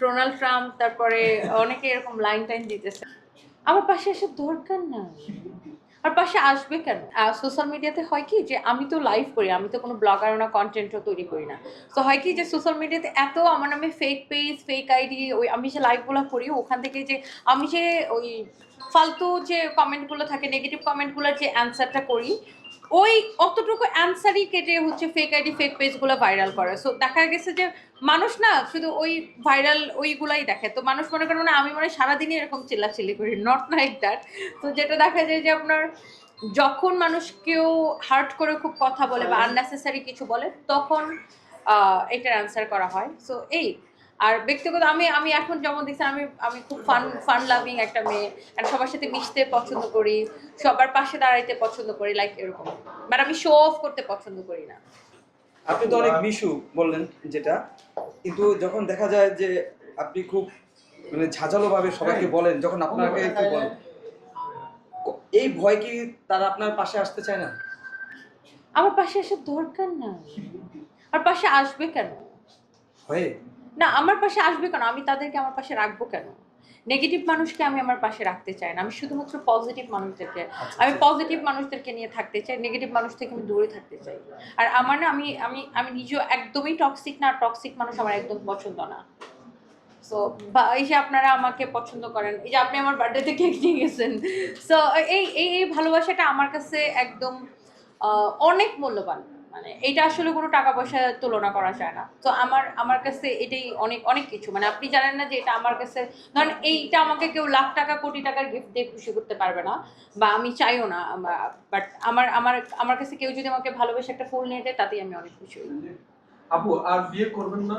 Donald Trump, তারপরে অনেকে এরকম লাইন টাইন দিতেছে। আমার পাশে এসে দরকার না। আর পাশে আসবে কেন? সোশ্যাল মিডিয়াতে হয় কি যে, আমি তো লাইভ করি, আমি তো কোনো ব্লগার না কন্টেন্টও তৈরি করি না। তো হয় কি যে সোশ্যাল মিডিয়াতে এত আমার নামে ফেক পেজ ফেক আইডি ওই আমি যে লাইভগুলো করি, ওখান থেকে যে আমি যে ওই ফালতু যে কমেন্টগুলো থাকে নেগেটিভ কমেন্টগুলোর যে অ্যান্সারটা করি ওই অতটুকু অ্যান্সারই কেটে হচ্ছে ফেক আইডি ফেক পেজগুলো ভাইরাল করে। সো দেখা গেছে যে মানুষ না শুধু ওই ভাইরাল ওইগুলাই দেখে। তো মানুষ মনে করে মানে আমি মানে সারাদিনই এরকম চিল্লাচিল্লি করি নট লাইক দ্যাট তো যেটা দেখা যায় যে আপনার যখন মানুষ কেউ হার্ট করে খুব কথা বলে বা আননেসেসারি কিছু বলে তখন এটার অ্যান্সার করা হয়। সো এই আর ব্যক্তিগত আমি আমি এখন যেমন দেখছি আমি আমি খুব ফান ফান লাভিং একটা মেয়ে। আর সবার সাথে মিশতে পছন্দ করি সবার পাশে দাঁড়াইতে পছন্দ করি লাইক এরকম। বাট আমি শো অফ করতে পছন্দ করি না। আপনি তো অনেক মিশু বললেন যেটা। কিন্তু যখন দেখা যায় যে আপনি খুব মানে ঝাঁঝালো ভাবে সবাইকে বলেন যখন আপনাকে একটু বলেন এই ভয় কি তারা আপনার পাশে আসতে চায় না? আমার পাশে আসার দরকার না আর পাশে আসবে কেন? ভয়ে না আমার পাশে আসবে কেন? আমি তাদেরকে আমার পাশে রাখব কেন? নেগেটিভ মানুষকে আমি আমার পাশে রাখতে চাই না। আমি শুধুমাত্র পজিটিভ মানুষদেরকে আমি পজিটিভ মানুষদেরকে নিয়ে থাকতে চাই নেগেটিভ মানুষ থেকে আমি দূরে থাকতে চাই। আর আমার না আমি আমি আমি নিজেও একদমই টক্সিক না টক্সিক মানুষ আমার একদম পছন্দ না। সো এই যে আপনারা আমাকে পছন্দ করেন এই যে আপনি আমার বার্থডেতে কেক নিয়ে গেছেন। সো এই এই এই ভালোবাসাটা আমার কাছে একদম অনেক মূল্যবান। মানে এটা আসলে কোনো টাকা পয়সা তুলনা করা যায় না। তো আমার আমার কাছে এটাই অনেক অনেক কিছু। মানে আপনি জানেন না যে এটা আমার কাছে, ধরেন এইটা আমাকে কেউ লাখ টাকা, কোটি টাকার গিফট দিয়ে খুশি করতে পারবে না বা আমি চাইও না বাট আমার আমার আমার কাছে কেউ যদি আমাকে ভালোবেসে একটা ফুল নিয়ে দেয়, তাতেই আমি অনেক খুশি হই। আপু আর বিয়ে করবেন না?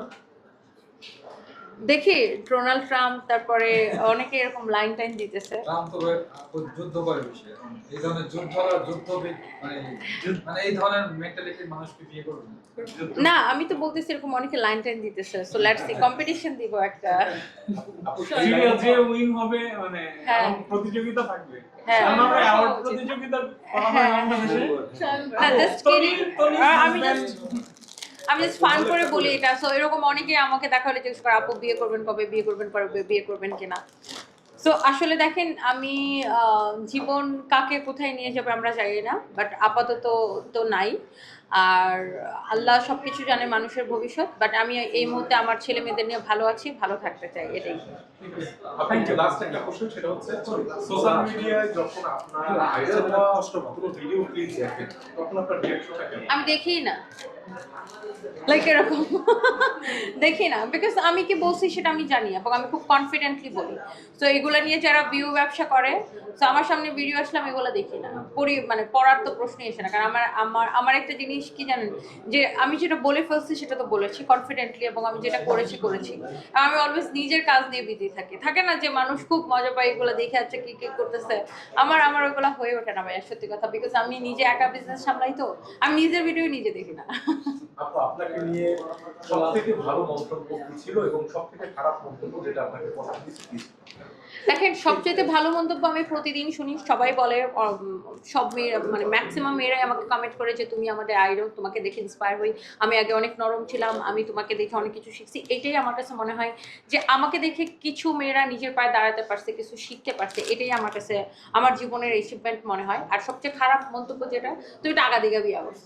দেখি ডোনাল্ড ট্রাম্প তারপরে অনেকে এরকম লাইন টাইন দিতেছে। ট্রাম্প তো যুদ্ধ করে বেশি এই ধরনের যুদ্ধ যুদ্ধ মানে যুদ্ধ- মানে এই ধরনের মেন্টালিটির মানুষকে বিয়ে করবেন না। আমি তো বলতেছি এরকম অনেকে লাইন টাইন দিতেছে। সো লেটস সি কম্পিটিশন দিব একটা। যে উইন হবে মানে হ্যাঁ। প্রতিযোগিতা থাকবে। হ্যাঁ। হয় আমি জাস্ট আমি জাস্ট ফান করে বলি এটা। সো এরকম অনেকে আমাকে দেখা হলে জিজ্ঞেস করে, আপু, বিয়ে করবেন কবে? বিয়ে করবেন কবে বিয়ে করবেন কিনা সো আসলে দেখেন, আমি জীবন কাকে কোথায় নিয়ে যাবে আমরা জানি না বাট আপাতত তো নাই। আর আল্লাহ সব কিছু জানে মানুষের ভবিষ্যৎ বাট আমি এই মুহূর্তে আমার ছেলে মেয়েদের নিয়ে ভালো আছি ভালো থাকতে চাই এটাই। আপনাকে লাস্ট একটা কোশ্চেন সেটা হচ্ছে সোশ্যাল মিডিয়ায় যখন আপনার কষ্ট ভিডিও তখন আপনার আমি দেখি না। লাইক এরকম। দেখি না বিকজ আমি কি বলছি সেটা আমি জানি এবং আমি খুব কনফিডেন্টলি বলি। তো এগুলো নিয়ে যারা ভিউ ব্যবসা করে তো আমার সামনে ভিডিও আসলে আমি এগুলো দেখি না। পড়ি মানে পড়ার তো প্রশ্নই আসে না কারণ আমার আমার আমার একটা জিনিস কি জানেন? যে আমি যেটা বলে ফেলছি সেটা তো বলেছি কনফিডেন্টলি এবং আমি যেটা করেছি করেছি। আমি অলওয়েজ নিজের কাজ নিয়ে বিজি থাকি। থাকে না যে মানুষ খুব মজা পায় এগুলো দেখে আছে, কি কি করতেছে? আমার আমার ওগুলো হয়ে ওঠে না ভাইয়া, সত্যি কথা। বিকজ আমি নিজে একা বিজনেস সামলাই তো, আমি নিজের ভিডিও নিজে দেখি না। আপু, আপনাকে নিয়ে সব থেকে ভালো মন্তব্য কি ছিল এবং সব থেকে খারাপ মন্তব্য যেটা আপনাকে? দেখেন, সবচেয়ে ভালো মন্তব্য আমি প্রতিদিন শুনি। সবাই বলে সব মেয়েরা মানে ম্যাক্সিমাম মেয়েরাই আমাকে কমেন্ট করে যে, তুমি আমাদের আইডল তোমাকে দেখে ইন্সপায়ার হই। আমি আগে অনেক নরম ছিলাম, আমি তোমাকে দেখে অনেক কিছু শিখছি। এটাই আমার কাছে মনে হয় যে, আমাকে দেখে কিছু মেয়েরা নিজের পায়ে দাঁড়াতে পারছে, কিছু শিখতে পারছে। এটাই আমার কাছে, আমার জীবনের অ্যাচিভমেন্ট মনে হয়। আর সবচেয়ে খারাপ মন্তব্য যেটা তুমি টাকা বিয়ে করছ